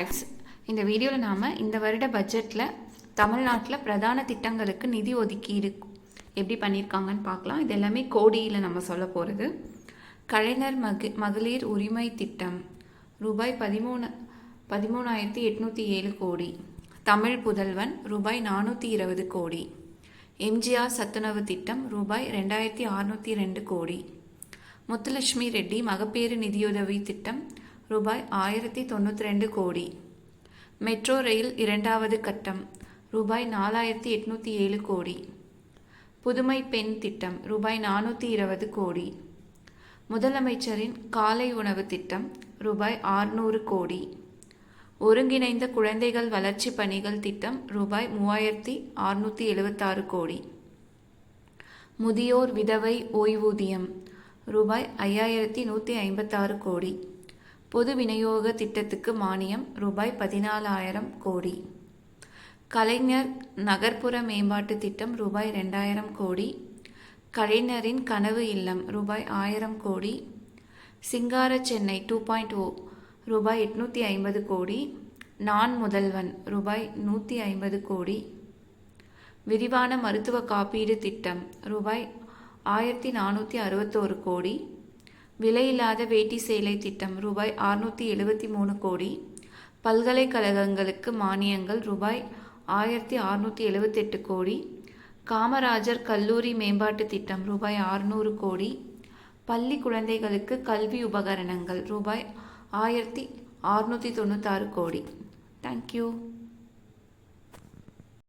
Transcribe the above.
Thanks. இந்த வீடியோவில் நாம் இந்த வருட பட்ஜெட்டில் தமிழ்நாட்டில் பிரதான திட்டங்களுக்கு நிதி ஒதுக்கீடு எப்படி பண்ணியிருக்காங்கன்னு பார்க்கலாம். இது எல்லாமே கோடியில் நம்ம சொல்ல போகிறது கலைஞர் மகி மகளிர் உரிமை திட்டம் ரூபாய் பதிமூணு பதிமூணாயிரத்தி எட்நூற்றி ஏழு கோடி. தமிழ் புதல்வன் ரூபாய் நானூற்றி இருபது கோடி. எம்ஜிஆர் சத்துணவு திட்டம் ரூபாய் ரெண்டாயிரத்தி அறநூற்றி ரெண்டு கோடி. முத்துலட்சுமி ரெட்டி மகப்பேறு நிதியுதவி திட்டம் ரூபாய் ஆயிரத்தி தொண்ணூற்றி ரெண்டு கோடி. மெட்ரோ ரயில் இரண்டாவது கட்டம் ரூபாய் நாலாயிரத்தி எட்நூற்றி ஏழு கோடி. புதுமை பெண் திட்டம் ரூபாய் நானூற்றி இருபது கோடி. முதலமைச்சரின் காலை உணவு திட்டம் ரூபாய் ஆறுநூறு கோடி. ஒருங்கிணைந்த குழந்தைகள் வளர்ச்சி பணிகள் திட்டம் ரூபாய் மூவாயிரத்தி அறுநூற்றி எழுபத்தாறு கோடி. முதியோர் விதவை ஓய்வூதியம் ரூபாய் ஐயாயிரத்தி நூற்றி ஐம்பத்தாறு கோடி. பொது விநியோக திட்டத்துக்கு மானியம் ரூபாய் பதினாலாயிரம் கோடி. கலைஞர் நகர்ப்புற மேம்பாட்டு திட்டம் ரூபாய் ரெண்டாயிரம் கோடி. கலைஞரின் கனவு இல்லம் ரூபாய் ஆயிரம் கோடி. சிங்கார சென்னை டூ பாயிண்ட் ஓ ரூபாய் எட்நூற்றி ஐம்பது கோடி. நான் முதல்வன் ரூபாய் நூற்றி ஐம்பது கோடி. விரிவான மருத்துவ காப்பீடு திட்டம் ரூபாய் ஆயிரத்தி நானூற்றி அறுபத்தோரு கோடி. விலையில்லாத வேட்டி சேலை திட்டம் ரூபாய் அறுநூற்றி எழுபத்தி மூணு கோடி. பல்கலைக்கழகங்களுக்கு மானியங்கள் ரூபாய் ஆயிரத்தி அறுநூற்றி எழுபத்தெட்டு கோடி. காமராஜர் கல்லூரி மேம்பாட்டு திட்டம் ரூபாய் அறுநூறு கோடி. பள்ளி குழந்தைகளுக்கு கல்வி உபகரணங்கள் ரூபாய் ஆயிரத்தி அறுநூற்றி தொண்ணூத்தாறு கோடி. தேங்க்யூ